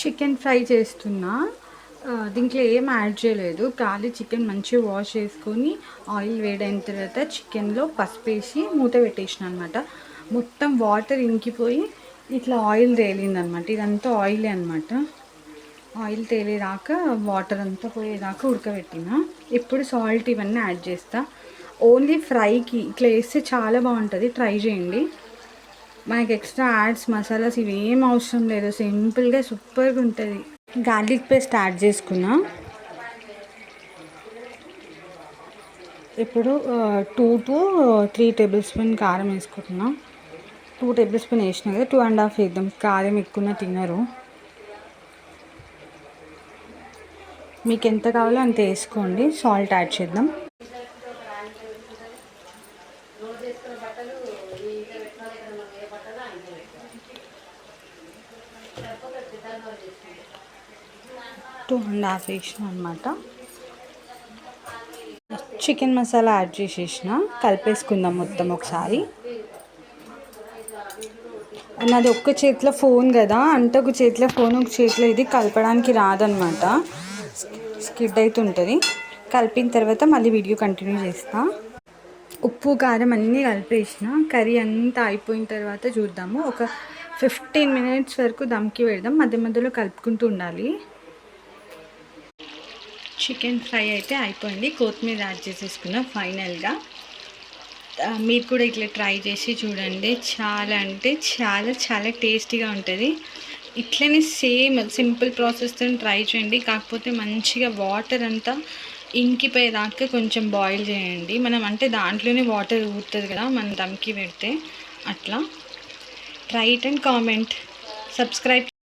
Chicken fry చేస్తున్నా. దీంట్లో ఏం యాడ్ చేయలేదు. ఖాళీ చికెన్ మంచిగా వాష్ చేసుకొని ఆయిల్ వేడైన తర్వాత చికెన్లో పసుపు వేసి మూత పెట్టేసిన అనమాట మొత్తం వాటర్ ఇంకిపోయి ఇట్లా ఆయిల్ తేలిందనమాట ఇదంతా ఆయిలే అనమాట ఆయిల్ తేలేదాకా వాటర్ అంతా పోయేదాకా ఉడకబెట్టిన. ఇప్పుడు సాల్ట్ ఇవన్నీ యాడ్ చేస్తా. ఓన్లీ ఫ్రైకి ఇట్లా వేస్తే చాలా బాగుంటుంది. ట్రై చేయండి. మనకి ఎక్స్ట్రా యాడ్స్ మసాలాస్ ఇవి ఏం అవసరం లేదు. సింపుల్గా సూపర్గా ఉంటుంది. గార్లిక్ పేస్ట్ యాడ్ చేసుకున్నా. ఇప్పుడు two to three table spoon కారం వేసుకుంటున్నా. టూ టేబుల్ స్పూన్ వేసినా కదా టూ అండ్ హాఫ్ వేద్దాం. కారం ఎక్కువ తినరు. మీకు ఎంత కావాలో అంత వేసుకోండి. సాల్ట్ యాడ్ చేద్దాం. టూ అండ్ హాఫ్ వేసిన అనమాట చికెన్ మసాలా యాడ్ చేసేసిన. కలిపేసుకుందాం మొత్తం ఒకసారి. నాది ఒక్క చేతిలో ఫోన్ కదా అంటే ఒక చేతిలో ఫోన్ ఒక చేతిలో ఇది కలపడానికి రాదనమాట స్కిడ్ అవుతుంటుంది కలిపిన తర్వాత మళ్ళీ వీడియో కంటిన్యూ చేస్తా. ఉప్పు కారం అన్నీ కలిపేసిన. కర్రీ అంతా అయిపోయిన తర్వాత చూద్దాము. ఒక ఫిఫ్టీన్ మినిట్స్ వరకు దమ్కి పెడదాం. మధ్య మధ్యలో కలుపుకుంటూ ఉండాలి. చికెన్ ఫ్రై అయితే అయిపోయింది. కొత్తిమీర యాడ్ చేసేసుకున్నాం ఫైనల్గా. మీరు కూడా ఇట్లా ట్రై చేసి చూడండి. చాలా అంటే చాలా చాలా టేస్టీగా ఉంటుంది. ఇట్లనే సేమ్ సింపుల్ ప్రాసెస్తో ట్రై చేయండి. కాకపోతే మంచిగా వాటర్ అంతా ఇంకిపోయేదాకా కొంచెం బాయిల్ చేయండి. మనం అంటే దాంట్లోనే వాటర్ ఊరుతుంది కదా మనం దమ్కి పెడితే అట్లా. Try it and comment. Subscribe